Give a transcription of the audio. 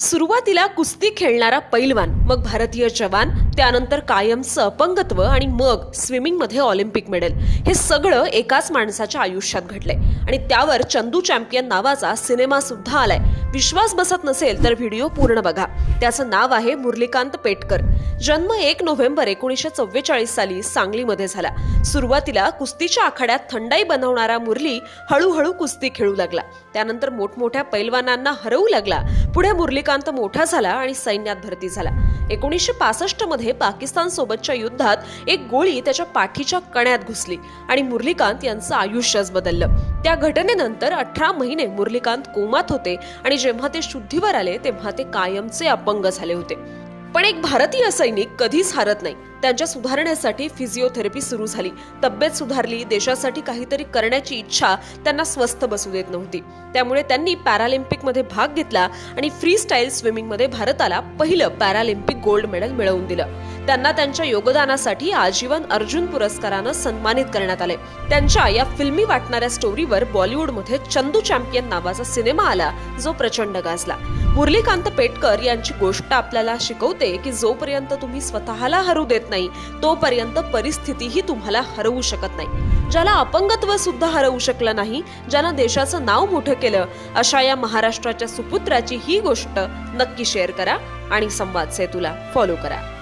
सुरुवातीला कुस्ती खेळणारा पैलवान मग भारतीय जवान त्यानंतर कायमचं अपंगत्व आणि मग स्विमिंगमध्ये ऑलिम्पिक मेडल. हे सगळं एकाच माणसाच्या आयुष्यात घडलंय. आणि त्यावर चंदू चॅम्पियन नावाचा सिनेमा सुद्धा आलाय. विश्वास बसत नसेल तर व्हिडिओ पूर्ण बघा. त्याचं नाव आहे मुरलीकांत पेटकर. जन्म एक नोव्हेंबर एकोणीसशे चव्वेचाळीस साली सांगलीमध्ये झाला. सुरुवातीला कुस्तीच्या आखाड्यात थंडाई बनवणारा मुरली हळूहळू कुस्ती खेळू लागला. त्यानंतर मोठमोठ्या पैलवानांना हरवू लागला. पुढे मुरलीकांत मोठा झाला आणि सैन्यात भरती झाला. एकोणीसशे पासष्टमध्ये पाकिस्तान सोबतच्या युद्धात एक गोळी त्याच्या पाठीच्या कण्यात घुसली आणि मुरलीकांत यांचं आयुष्यच बदललं. त्या घटनेनंतर अठरा महिने मुरलीकांत कोमात होते आणि जेव्हा ते शुद्धीवर आले तेव्हा ते कायमचे अपंग झाले होते. पण एक भारतीय सैनिक कधीच हारत नाही. त्यांच्या सुधारण्यासाठी फिजिओथेरपी सुरू झाली. तब्येत सुधारली देशासाठी काहीतरी करण्याची इच्छा त्यांना स्वस्थ बसू देत नव्हती. त्यामुळे त्यांनी पॅरालिम्पिकमध्ये भाग घेतला आणि फ्री स्टाईल स्विमिंगमध्ये भारताला पहिलं पॅरालिम्पिक गोल्ड मेडल मिळवून दिलं. त्यांना त्यांच्या योगदानासाठी आजीवन अर्जुन पुरस्कारानं सन्मानित करण्यात आले. त्यांच्या या फिल्मी वाटणाऱ्या स्टोरीवर बॉलिवूडमध्ये चंदू चॅम्पियन नावाचा सिनेमा आला जो प्रचंड गाजला. मुरलीकांत पेटकर यांची गोष्ट आपल्याला शिकवते की जोपर्यंत तुम्ही स्वतःला हरू देत नाही तोपर्यंत परिस्थितीही तुम्हाला हरवू शकत नाही. ज्याला अपंगत्व सुद्धा हरवू शकलं नाही ज्यानं देशाचं नाव मोठं केलं अशा या महाराष्ट्राच्या सुपुत्राची ही गोष्ट नक्की शेअर करा आणि संवाद सेतूला फॉलो करा.